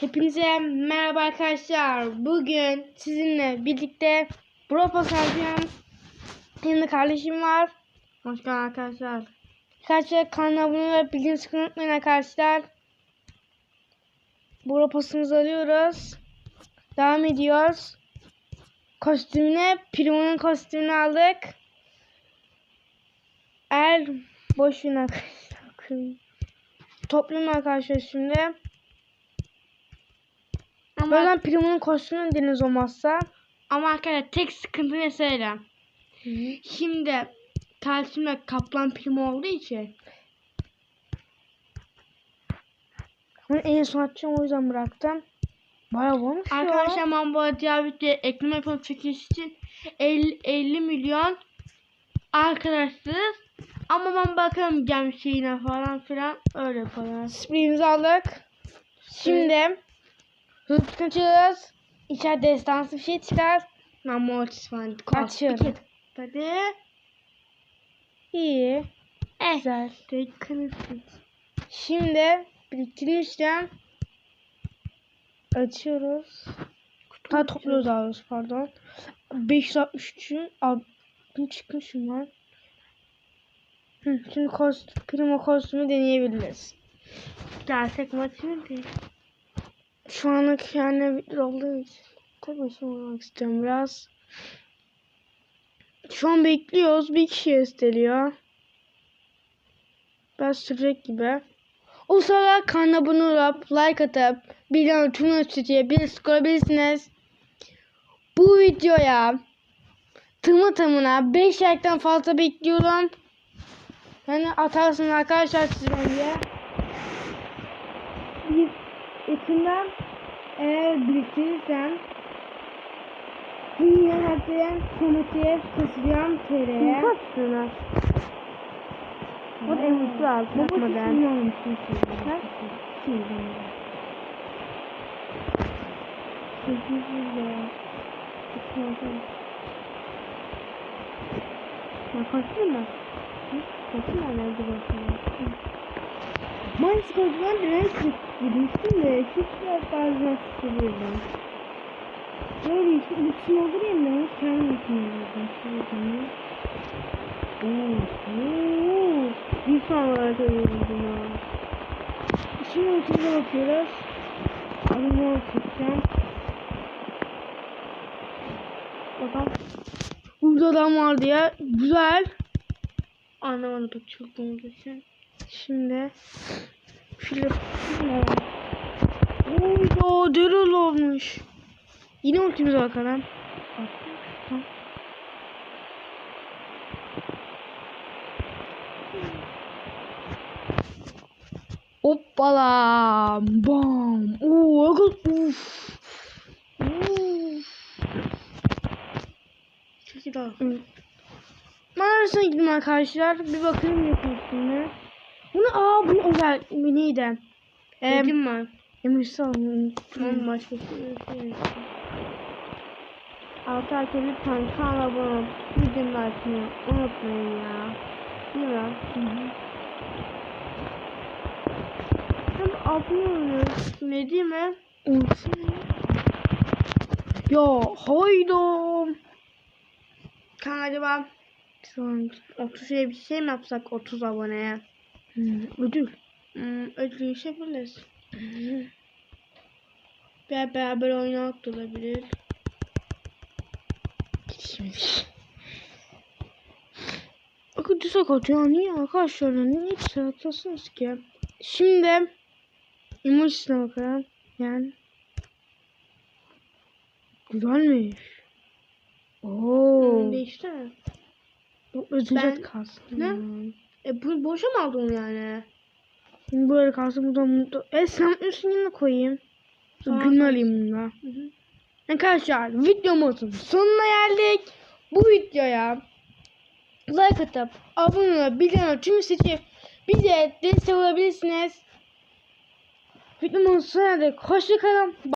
Hepinize merhaba arkadaşlar. Bugün sizinle birlikte Bropa Champion yanında kardeşim var. Hoş geldin arkadaşlar. Arkadaşlar kanala abone olup bildiğinizi sıkı unutmayın arkadaşlar. Bropasımızı alıyoruz. Devam ediyoruz. Kostümüne, Primo'nun kostümünü aldık. Er boşuna. Toplayalım arkadaşlar şimdi. Ama, Bazen Primo'nun kostümünü deniz olmazsa. ama arkadaşlar tek sıkıntı ne söyleyeyim. Şimdi karşımda kaplan primo olduğu için Ben en son atacağım o yüzden bıraktım. Bayağı ya. arkadaşlar ben bu arada diğer videoya ekleme yapıp çekiş için 50, 50 milyon arkadaşlarız. Ama ben bakarım gem şeyine falan filan öyle yapalım. Spreyimizi aldık. Şimdi hızlı açıyoruz. İçeride destansı bir şey çıkar. Ben mortis falan. Açıyorum. Hadi. İyi. Eh. Güzel. Tek kanıtsın. Şimdi biriktirmişken açıyoruz. Ha topluyoruz doğrusu pardon. 563'ün abim çıkmışım lan. Hı, şimdi kostüm, primo kostümü deneyebiliriz. Gerçek maçı değil. Şu anlık yani olduğu için başıma oynamak istiyorum biraz. Şu an bekliyoruz. Bir kişi gösteriyor. Biraz sürecek gibi. O sırada kanala abone olup like atıp bildirim tüm tutuyor. Bir sıkılabilirsiniz. Bu videoya tamı tamına 5 like'tan fazla bekliyorum. Yani atarsınız arkadaşlar siz bence. Yakından eğer biriktirirsem Dünya harfleyen komitiye taşıyan TR'ye Kaçtınız? Bu en mutlu al. Bu Bakma bu ben. sizin olmuşsun Ha? Kaçtın mı? Kaçtın mı? Nerede bakıyorsun? Ben skorcudan direnç girmiştim de hiç bazen sıkılıyordum. Böyle işte için olur ya ben için olurdum. Şöyle Oo, bir sonralara koyuyorum bunu. Şimdi ultimize bakıyoruz. Adımı çekeceğim. Bakalım. Burada adam vardı ya. Güzel. Anlamadım çok olduğu için. Şimdi şöyle Oy Daryl olmuş. Yine ultimize bakalım. Tamam. Hoppala. Bam. Oo, akıl. Uf. Uf. Çok iyi daha. Mağarasına gidin arkadaşlar. Bir bakayım yapayım şimdi. Bunu aa bunu özel bu neydi? Ee, Dedim mi? Emirsi alın. Tamam başka şey. Altı ay lütfen kanala abone olup videomu açmayı unutmayın ya. Değil mi? Hı hı. Hem abone oluyoruz. Ne diyeyim mi? Olsun. Ya hayda. Kan acaba Son 30 şey bir şey mi yapsak 30 aboneye? Hmm, ödül. Hmm, ödül yapabiliriz. Veya beraber oynamak da olabilir. Bakın düzak atıyor. Niye arkadaşlar? Niye hiç sırasınız ki? Şimdi emojisine bakalım. Yani güzelmiş. Oo. Hmm, değişti mi? Bu özel kalsın. Ne? E bu boşa mı aldın yani? Şimdi böyle kalsın buradan mutlu. E sen üstüne yine koyayım. Tamam. Gün alayım bunda. Hı hı. Arkadaşlar videomuzun sonuna geldik. Bu videoya like atıp abone olup bildirim tüm seçip bize destek olabilirsiniz. Videomuzun sonuna geldik. Hoşçakalın.